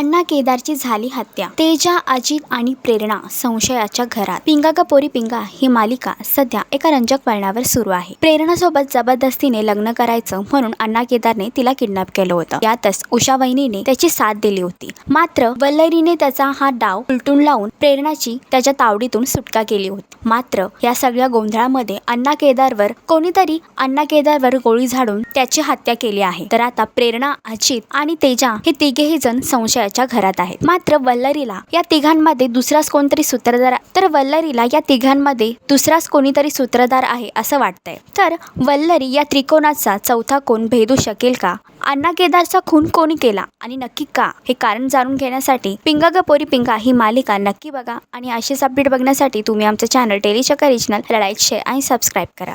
अण्णा केदारची झाली हत्या. तेजा अजित आणि प्रेरणा संशयाच्या घरात. पिंगा का पोरी पिंगा ही मालिका सध्या एका रंजक वळणावर सुरू आहे. प्रेरणासोबत जबरदस्तीने लग्न करायचं म्हणून अण्णा केदारने तिला किडनॅप केलं होतं. यातच उषा वहिनीने त्याची साथ दिली होती. मात्र वल्लरीने त्याचा हा डाव उलटून लावून प्रेरणाची त्याच्या तावडीतून सुटका केली होती. मात्र या सगळ्या गोंधळामध्ये अण्णा केदारवर कोणीतरी अण्णा केदारवर गोळी झाडून त्याची हत्या केली आहे. तर आता प्रेरणा अजित आणि तेजा हे तिघेही जण संशयाच्या घरात आहेत. मात्र वल्लरीला या तिघांमध्ये दुसराच कोणतरी सूत्रधार तर वल्लरीला या तिघांमध्ये दुसराच कोणीतरी सूत्रधार आहे असं वाटतंय. तर वल्लरी या त्रिकोणाचा चौथा कोण भेदू शकेल का? अण्णा केदारचा खून कोणी केला? आणि नक्की का? हे कारण जाणून घेण्यासाठी पिंगा ग पोरी पिंगा ही मालिका नक्की बघा. आणि अशीच अपडेट बघण्यासाठी तुम्ही आमचं channel Telechakkar regional like share आणि सबस्क्राईब करा.